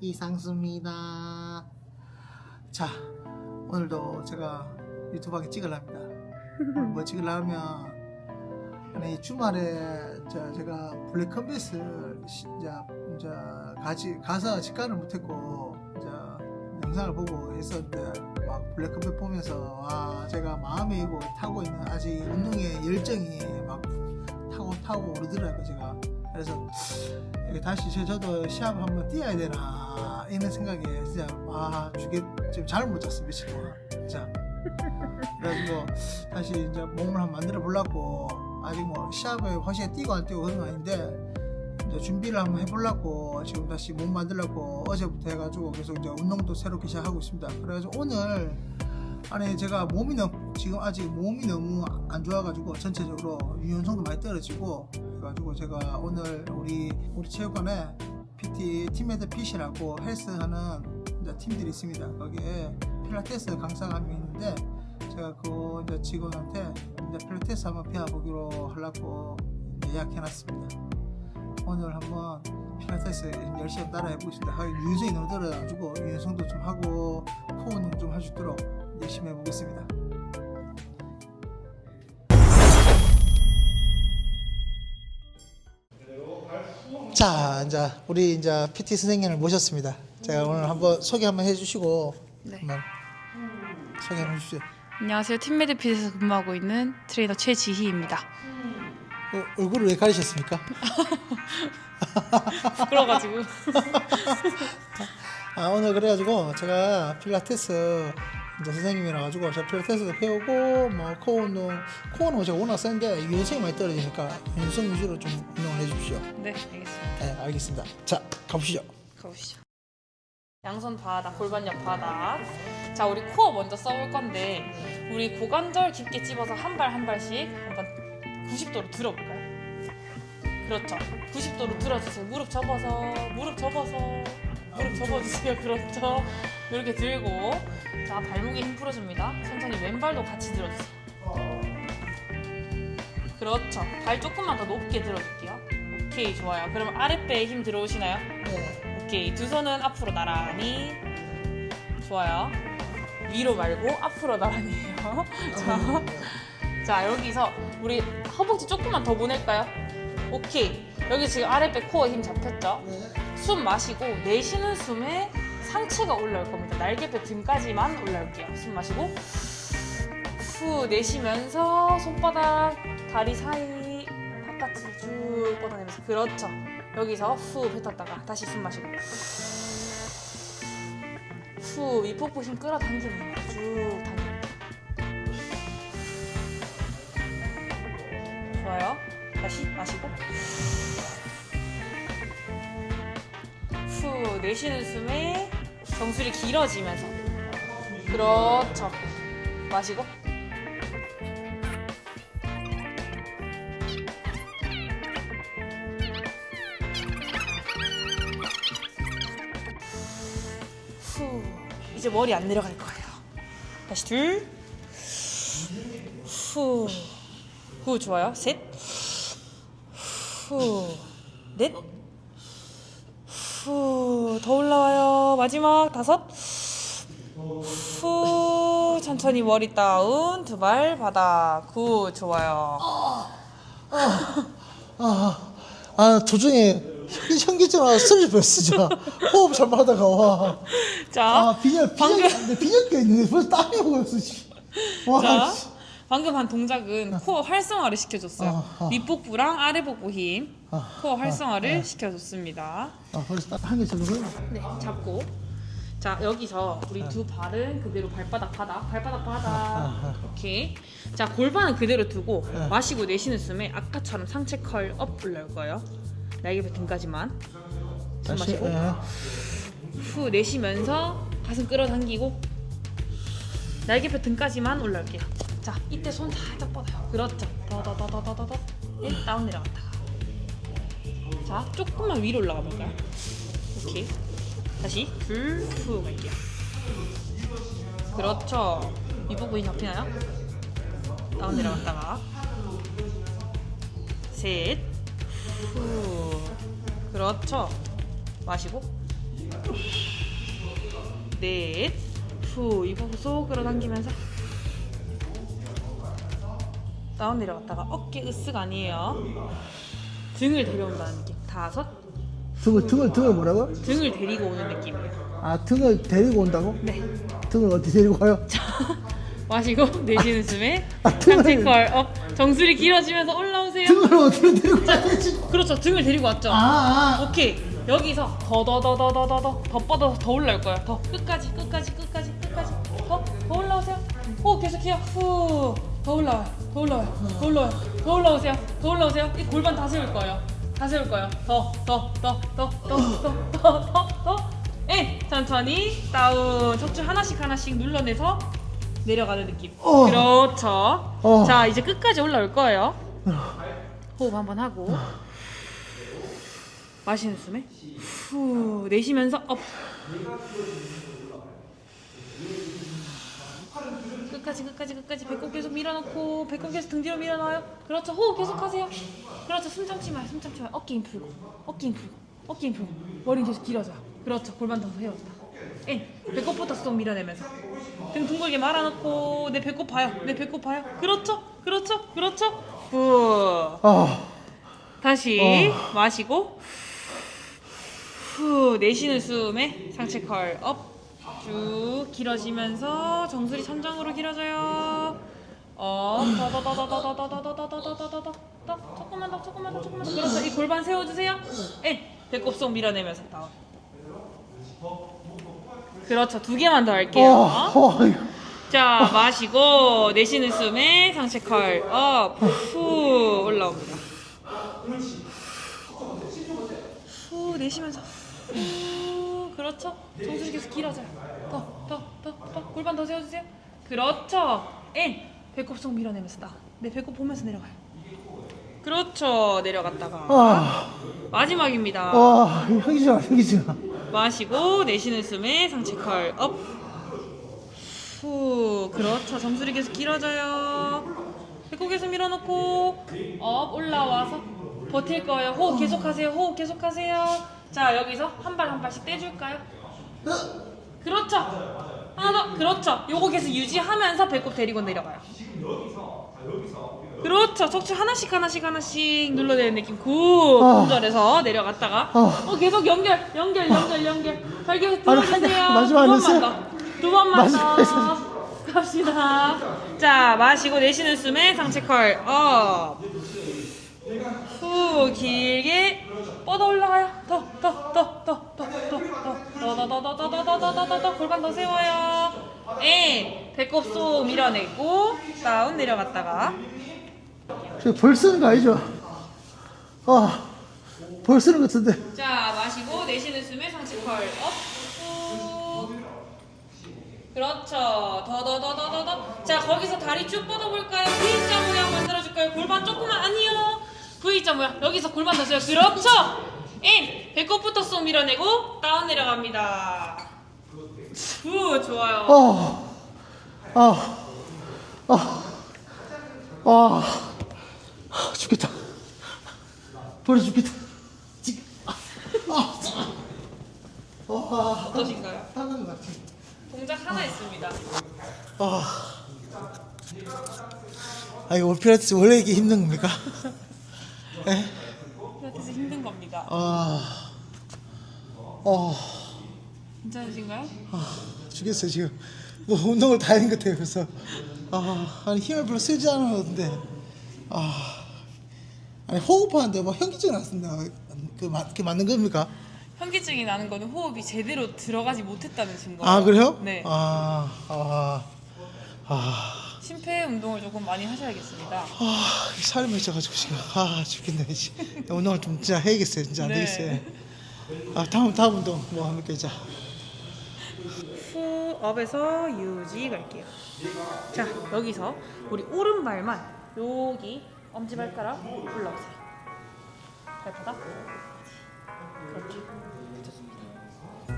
이상수입니다. 자, 오늘도 제가 유튜브하게 찍으랍니다. 뭐 찍으려면 아니 주말에 저 제가 블랙 이제 이제 가지 가서 직관을 못했고 이제 영상을 보고 있었는데 막 블랙 컴뱃 보면서 와 제가 마음에 이고 타고 있는 아직 운동의 열정이 막 타고 타고 오르더라고요 제가 그래서 다시 저- 저도 시합 한번 뛰어야 되나 이런 생각에 진짜 아 주게 지금 잠을 못 잤어 며칠 동안 진짜. 그래가지고 다시 이제 몸을 한번 만들어 보려고 아직 뭐 시합에 확실히 뛰고 안 뛰고 그런 건 아닌데 이제 준비를 한번 해보려고 지금 다시 몸 만들려고 어제부터 해가지고 계속 이제 운동도 새롭게 시작하고 있습니다. 그래가지고 오늘 아니 제가 몸이 너무 지금 아직 몸이 너무 안 좋아가지고 전체적으로 유연성도 많이 떨어지고 그래가지고 제가 오늘 우리 우리 체육관에 PT 팀메드 핏이라고 헬스하는 팀들이 있습니다. 거기에 필라테스 강사가 한 명 있는데 제가 그 이제 직원한테 이제 필라테스 한번 배워보기로 하려고 예약해놨습니다. 오늘 한번 필라테스 열심히 따라 해보겠습니다. 하긴 유연성이 너무 떨어져가지고 유연성도 좀 하고 코어 운동 좀 할 수 있도록 열심히 해보겠습니다. 자, 이제 우리 이제 PT 선생님을 모셨습니다. 제가 오늘 한번 소개 한번 해주시고 네. 한번 소개 한번 해주시죠. 안녕하세요. 팀메드 핏에서 근무하고 있는 트레이너 최지희입니다. 어, 얼굴을 왜 가리셨습니까? 부끄러가지고 아, 오늘 그래가지고 제가 필라테스 이제 선생님이라 가지고 저 필라테스도 배우고 뭐 코어 운동 코어는 제가 워낙 센데 유연성이 많이 떨어지니까 유연성 위주로 좀 운동을 해주십시오. 네 알겠습니다. 네, 알겠습니다. 자, 가보시죠. 가보시죠. 양손 바닥, 골반 옆 바닥. 자 우리 코어 먼저 써볼 건데 우리 고관절 깊게 찝어서 한 발 한 발씩 한번 90도로 들어볼까요? 그렇죠. 90도로 들어주세요. 무릎 접어서 무릎 접어서 무릎 접어주세요. 그렇죠. 이렇게 들고 자 발목에 힘 풀어줍니다. 천천히 왼발도 같이 들어주세요. 그렇죠. 발 조금만 더 높게 들어줄게요. 오케이 좋아요. 그럼 아랫배에 힘 들어오시나요? 네. 오케이 두 손은 앞으로 나란히 좋아요. 위로 말고 앞으로 나란히해요. 자, 자 여기서 우리 허벅지 조금만 더 보낼까요? 오케이 여기 지금 아랫배 코어 힘 잡혔죠? 네. 숨 마시고 내쉬는 숨에 상체가 올라올 겁니다. 날개뼈 등까지만 올라올게요. 숨 마시고 후 내쉬면서 손바닥 다리 사이 바깥을 쭉 뻗어내면서 그렇죠. 여기서 후 뱉었다가 다시 숨 마시고 후 위폭부 힘 끌어당기는 거쭉 당깁니다. 좋아요. 다시 마시고 후 내쉬는 숨에 정수리 길어지면서 그렇죠. 마시고 후 이제 머리 안 내려갈 거예요. 다시 둘, 후, 후 좋아요. 셋, 후, 넷, 후, 더 올라와요. 마지막 다섯, 후, 천천히 머리 다운, 두 발 바닥, 후 좋아요. 아, 아 도중에 현기, 현기증 쓰러질 뻔했어 진짜 호흡 잘못하다가 와. 자, 아 비녀 방금- 비녀 내 비녀가 있는데 벌써 땀이 오고 씨. 와. 자, 씨. 방금 한 동작은 코어 활성화를 시켜줬어요. 어, 어. 윗복부랑 아래복부 힘, 아, 코어 활성화를 아, 시켜줬습니다. 아 벌써 땀한개 저는 네, 잡고. 자, 여기서 우리 두 발은 그대로 발바닥 바닥, 발바닥 바닥. 아, 오케이. 자, 골반은 그대로 두고 네. 마시고 내쉬는 숨에 아까처럼 상체 컬 업 올라올 거예요. 날개뼈 등까지만. 숨 다시 마시고. 예. 후 내쉬면서 가슴 끌어당기고 날개뼈 등까지만 올라올게요. 자, 이때 손 살짝 뻗어요. 그렇죠. 더더더더더 더더 일 다운 내려갔다가. 자, 조금만 위로 올라가 볼까요? 오케이. 다시 둘, 후 갈게요. 그렇죠. 윗부분이 잡히나요? 다운 내려갔다가 셋, 후. 그렇죠. 마시고 넷, 후 이거 속 끌어당기면서 다운 내려갔다가 어깨 으쓱 아니에요. 등을 데려온다는 느낌. 다섯, 등을 등을 등을 뭐라고? 등을 데리고 오는 느낌이에요. 아 등을 데리고 온다고? 네. 등을 어디 데리고 가요? 마시고 내쉬는 숨에 아, 등을- 상체 컬 업 정수리 길어지면서 올라오세요. 등을 어디로 데리고 가야지? 그렇죠. 등을 데리고 왔죠. 아, 아. 오케이 여기서 더 더 더 더 더 더더 뻗어서 더 올라올 거예요. 더 끝까지 끝까지 끝까지 끝까지 더 더 올라오세요. 호 계속해요. 후 더 올라와요. 더 올라와요. 더 올라와요. 더 올라오세요. 더 올라오세요. 이 골반 다 세울 거예요. 다 세울 거예요. 더 더 더 더 더 더 더 더더 예, 천천히 다운 척추 하나씩 하나씩 눌러내서 내려가는 느낌. 어. 그렇죠. 어. 자 이제 끝까지 올라올 거예요. 호흡 한번 하고 마시는 숨에 후 내쉬면서 업 끝까지 끝까지 끝까지. 배꼽 계속 밀어넣고 배꼽 계속 등 뒤로 밀어넣어요. 그렇죠. 호흡 계속 하세요. 그렇죠. 숨 참지 마요. 숨 참지 마요. 어깨 힘 풀고 어깨 힘 풀고 어깨 힘 풀고. 머리 계속 길어져요 그렇죠. 골반 더 세워준다. 인 배꼽부터 쏙 밀어내면서. 등 둥글게 말아놓고 내 배꼽 봐요. 내 배꼽 봐요. 그렇죠? 그렇죠? 그렇죠? 후. 아, 다시 마시고. 후. 내쉬는 숨에 상체 컬 업. 쭉 길어지면서 정수리 천장으로 길어져요. 업. 더더더더더더더더더더더더더 조금만 더 조금만 더 조금만 더 그렇죠. 이 골반 세워주세요. 예. 배꼽 속 밀어내면서 다운. 그렇죠. 두 개만 더 할게요. 어, 어. 자 마시고 내쉬는 숨에 상체 컬 업. 후 올라옵니다. 후 내쉬면서 후 그렇죠? 정수리 계속 길어져요. 더 더 더 더. 골반 더 세워주세요. 그렇죠. 인 배꼽 속 밀어내면서 나 내 배꼽 보면서 내려가요. 그렇죠. 내려갔다가. 아, 마지막입니다. 아, 현기증, 현기증. 마시고 내쉬는 숨에 상체 컬 업. 후 그렇죠. 정수리 계속 길어져요. 배꼽 계속 밀어놓고 업 올라와서 버틸 거예요. 호흡 계속하세요. 호흡 계속하세요 자 여기서 한 발 한 발씩 떼줄까요? 그렇죠. 하나 더. 그렇죠. 요거 계속 유지하면서 배꼽 데리고 내려가요. 그렇죠. 척추 하나씩 하나씩 하나씩 눌러내는 느낌. 굿. 아. 분절해서 내려갔다가. 아. 어 계속 연결 연결 연결 연결. 발 계속 아니, 들어주세요. 한- 마지막 안두 했어요? 번만 더두 번만 마지막 더. 갑시다. 자 마시고 내쉬는 숨에 상체 컬 업. 후 길게 뻗어 올라가요 더 더 더 더 더 더 더 더 더 더 더 더 더 더 더 더더 골반 더 세워요 에 배꼽 쏙 밀어내고 다운 내려갔다가 저 벌 쓰는 거 아니죠? 아, 벌 쓰는 것 같은데. 자 마시고 내쉬는 숨에 상체 컬업 후 그렇죠 더 더 더 더 더 더 자 거기서 다리 쭉 뻗어볼까요 V자 모양 만들어줄까요 골반 조금만 아니요 모양 여기서 골반 더 세요 그렇죠 인 배꼽부터 쏙 밀어내고 다운 내려갑니다 후 좋아요 아, 아, 아, 아, 아, 죽겠다. 벌어 죽겠다. 지금, 아, 아, 자. 아, 어떠신가요? 땀나는 것 같아. 동작 하나 있습니다 아, 아 이거 필라테스 원래 이게 힘든 겁니까? 예? 필라테스 힘든 겁니다 아, 어, 괜찮으신가요? 아, 죽겠어요 지금. 뭐 운동을 다 하는 것 같아요. 그래서 아, 아니 힘을 별로 쓰지 않았는데, 아, 아니 호흡하는데 뭐 현기증 났습니다. 그, 맞, 그게 맞는 겁니까? 현기증이 나는 거는 호흡이 제대로 들어가지 못했다는 증거예요 아 그래요? 네 아, 아, 아, 심폐 운동을 조금 많이 하셔야겠습니다. 아, 살이 맺혀가지고 지금 아 죽겠네. 씨. 운동을 좀 진짜 해야겠어요. 진짜 안 네. 되겠어요. 아 다음 다음 운동 뭐 합니까 이제? 후 업에서 유지 갈게요. 자 여기서 우리 오른발만 여기 엄지발가락 올라오세요. 발바닥 그렇게.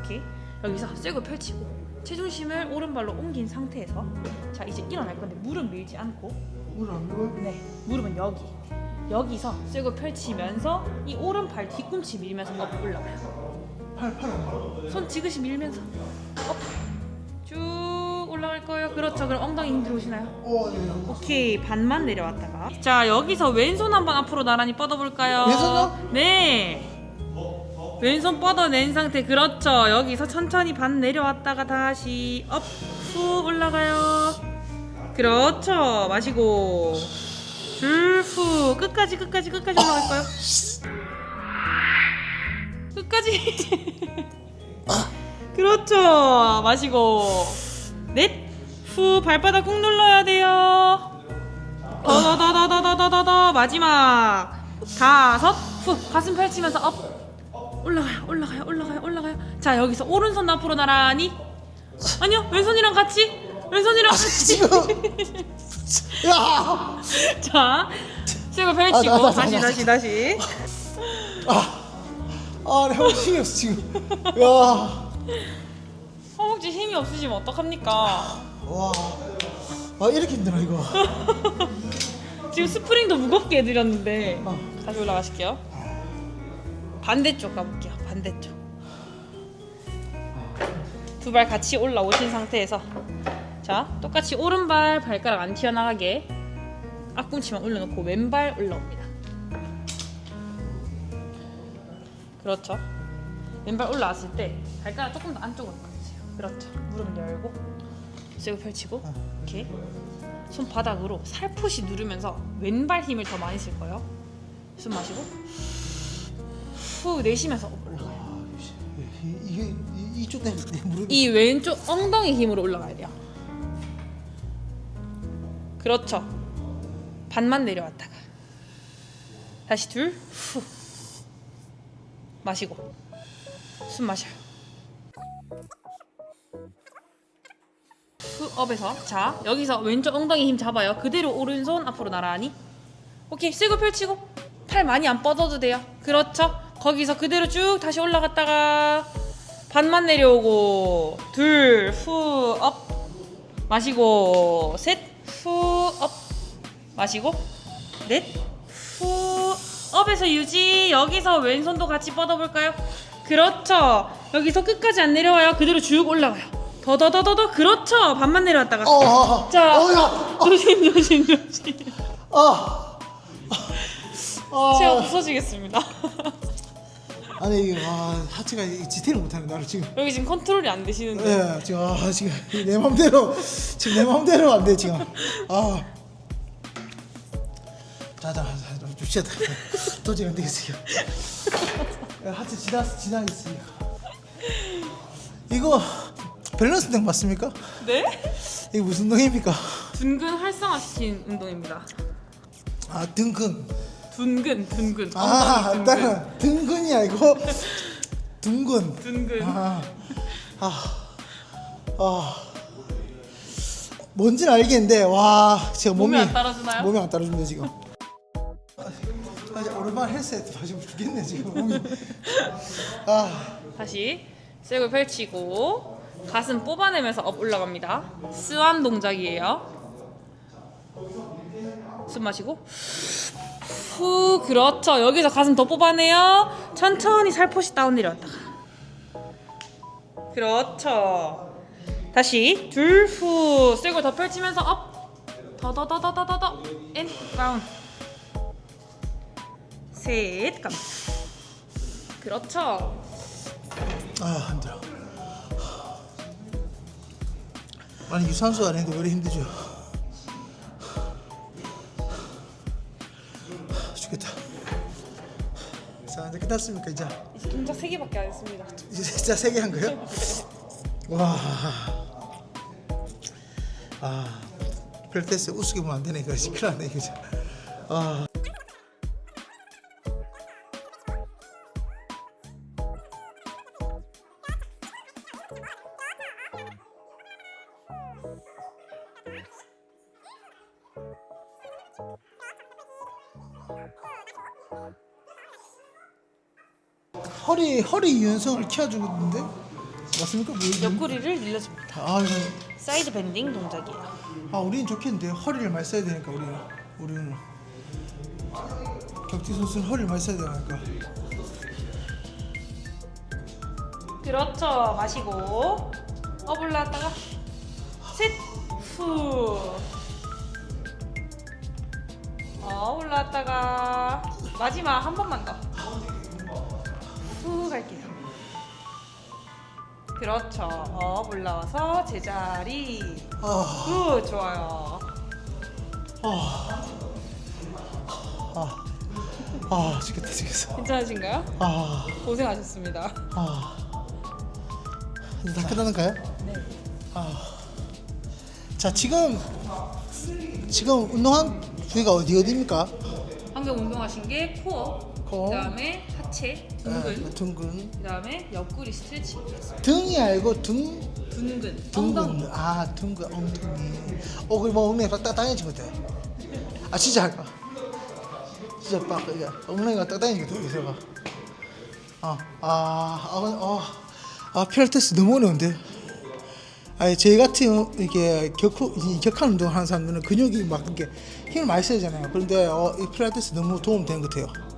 오케이 여기서 쇠고 펼치고 체중심을 오른발로 옮긴 상태에서 자 이제 일어날 건데 무릎 밀지 않고 물안 먹어? 네, 무릎은 여기. 여기서 쇠고 펼치면서 이 오른발 뒤꿈치 밀면서 업 올라가요. 팔, 팔 엄마. 손 지그시 밀면서 업. 쭉 올라갈 거예요. 그렇죠. 그럼 엉덩이 힘 들어오시나요? 오, 네. 오케이 반만 내려왔다가 자 여기서 왼손 한번 앞으로 나란히 뻗어볼까요? 왼손요? 네 왼손 뻗어낸 상태. 그렇죠. 여기서 천천히 반 내려왔다가 다시 업후 올라가요. 그렇죠. 마시고 줄후. 끝까지 끝까지 끝까지 올라갈까요? 끝까지. 그렇죠. 마시고 넷후. 발바닥 꾹 눌러야 돼요. 더더더더더더더더. 마지막. 다섯 후. 가슴 펼치면서 업 올라가요 올라가요 올라가요 올라가요. 자 여기서 오른손 앞으로 나란히. 아니요 왼손이랑 같이. 왼손이랑 같이. 지금. 야! 자 씩을 펼치고. 아, 나, 나, 나, 다시 나, 다시 다시. 아, 아, 내가 힘이 없어 지금. 야, 허벅지 힘이 없으시면 어떡합니까? 와, 아 이렇게 힘들어 이거. 지금 스프링도 무겁게 해드렸는데 어. 다시 올라가실게요 반대쪽 가볼게요. 반대쪽. 두 발 같이 올라오신 상태에서. 자 똑같이 오른발 발가락 안 튀어나가게 앞꿈치만 올려놓고 왼발 올라옵니다. 그렇죠. 왼발 올라왔을 때 발가락 조금 더 안쪽으로 가주세요. 그렇죠. 무릎 열고 쭉 펼치고 이렇게 손바닥으로 살포시 누르면서 왼발 힘을 더 많이 쓸 거예요. 숨 마시고 후 내쉬면서 올라가요. 아, 이- 이게 이- 이쪽 내 무릎이. 이 왼쪽 엉덩이 힘으로 올라가야 돼요. 그렇죠. 반만 내려왔다가 다시 둘 후. 마시고 숨 마셔요. 후 업에서 자 여기서 왼쪽 엉덩이 힘 잡아요. 그대로 오른손 앞으로 나란히. 오케이 쓰고 펼치고 팔 많이 안 뻗어도 돼요. 그렇죠. 거기서 그대로 쭉 다시 올라갔다가 반만 내려오고 둘 후 업 마시고 셋 후 업 마시고 넷 후 업에서 유지. 여기서 왼손도 같이 뻗어볼까요? 그렇죠. 여기서 끝까지 안 내려와요. 그대로 쭉 올라가요. 더 더 더 더 더. 그렇죠. 반만 내려왔다가. 어, 자 어, 야, 조심 조심 조심. 아, 아, 제가 부서지겠습니다 아니 이게 아 하체가 이 지탱을 못하는 나를 지금. 여기 지금 컨트롤이 안 되시는데 예, 지금 아 지금 내 맘대로 지금 내 맘대로 안 돼 지금. 아, 자자, 쉬었다. 도저히 안 되겠어요. 예, 하체 지나 지나겠어요. 이거 밸런스 등 맞습니까? 네? 이게 무슨 운동입니까? 둔근 활성화시킨 운동입니다 아 등근. 둔근 둔근 아, 엉덩이 둔근 일단은 등근이 아니고 둥근. 둔근 아, 아, 아. 뭔지는 알겠는데 와 제가 몸이 몸이 안 따라주나요? 몸이 안 따라준다 지금. 아, 이제 오랜만에 헬스했더 지금 죽겠네 지금 몸이. 아, 다시 쇠을 펼치고 가슴 뽑아내면서 업 올라갑니다. 스완 동작이에요. 숨 마시고 후 그렇죠. 여기서 가슴 더 뽑아내요. 천천히 살포시 다운 내려왔다가 그렇죠. 다시 둘후 쇠골 더 펼치면서 업 더 더 더 더 더더 앤 다운 셋 갑니다. 그렇죠. 아 힘들어. 아니 유산소 안 했는데 왜 이렇게 힘들죠? 죽겠다. 자 이제 끝났습니까 이제? 이제 동작 세 개밖에 안 했습니다. 이제 진짜 세 개 한 거예요? 와. 아. 펠테스 우습게 보면 안 되네 이거 시끄러네 이거. 아. 허리 허리 유연성을 키워주는데 맞습니까? 뭐? 옆구리를 늘려줍니다. 아 이거 사이드 밴딩 동작이에요. 아 우리는 좋겠는데 허리를 많이 써야 되니까 우리는 우리는 격투 선수는 허리를 많이 써야 되니까 그렇죠. 마시고 업 올라왔다가 셋 후 어 올라왔다가 마지막 한 번만 더. 후 갈게요. 그렇죠. 업 올라와서 제자리. 아, 굿 좋아요. 아, 아, 죽겠다, 죽겠어. 괜찮으신가요? 아, 고생하셨습니다. 아. 이제 다 끝나는가요? 네. 아. 자, 지금 지금 운동한 부위가 어디 어디입니까? 방금 운동하신 게 코어. 그 다음에 하체, 둥근, 네, 둥근. 그 다음에 옆구리 스트레칭이었어요. 등이 아니고 등 둥근, 엉덩이. 둥근. 아, 둥근 엉덩이. 어, 그뭐 엉덩이가 딱 당해진 것 같아. 아, 진짜 할까? 진짜 빡 이게 엉덩이가 딱 당해진 것 같아. 봐. 아, 아, 아, 어, 아, 필라테스 너무 어려운데. 아니 저희 같은 이게 격후 이 격한 운동 하는 사람들은 근육이 막 이렇게 힘을 많이 써야 되잖아요. 그런데 어, 이 필라테스 너무 도움 되는 것 같아요.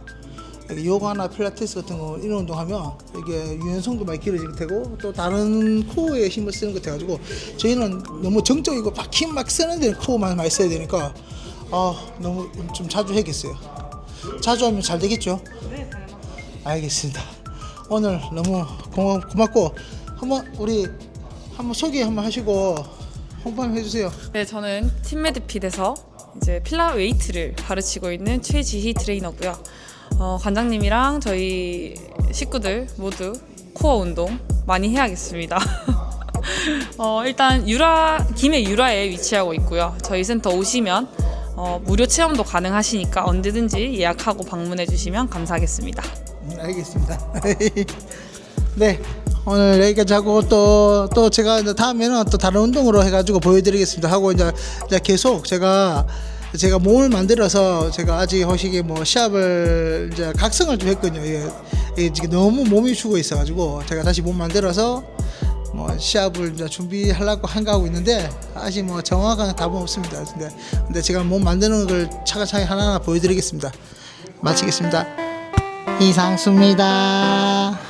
요가나 필라테스 같은 거 이런 운동하면 이게 유연성도 많이 길어질 테고 또 다른 코어에 힘을 쓰는 것 같아가지고 저희는 너무 정적이고 막 힘 막 쓰는데 코어만 많이 써야 되니까 아 너무 좀 자주 해야겠어요. 자주 하면 잘 되겠죠? 네. 알겠습니다. 오늘 너무 고마, 고맙고 한번 우리 한번 소개 한번 하시고 홍보 한번 해주세요. 네, 저는 팀메드핏에서 이제 필라 웨이트를 가르치고 있는 최지희 트레이너고요. 어, 관장님이랑 저희 식구들 모두 코어 운동 많이 해야겠습니다. 어, 일단 유라 김해 유라에 위치하고 있고요. 저희 센터 오시면 어, 무료 체험도 가능하시니까 언제든지 예약하고 방문해 주시면 감사하겠습니다. 음, 알겠습니다. 네. 오늘 여기까지 하고 또, 또 제가 이제 다음에는 또 다른 운동으로 해가지고 보여드리겠습니다. 하고 이제, 이제 계속 제가 제가 몸을 만들어서 제가 아직 허식에 뭐 시합을 이제 각성을 좀 했거든요. 이게, 이게 너무 몸이 죽어 있어가지고 제가 다시 몸 만들어서 뭐 시합을 이제 준비하려고 한가하고 있는데 아직 뭐 정확한 답은 없습니다. 근데, 근데 제가 몸 만드는 걸 차근차근 하나하나 보여드리겠습니다. 마치겠습니다. 이상수입니다.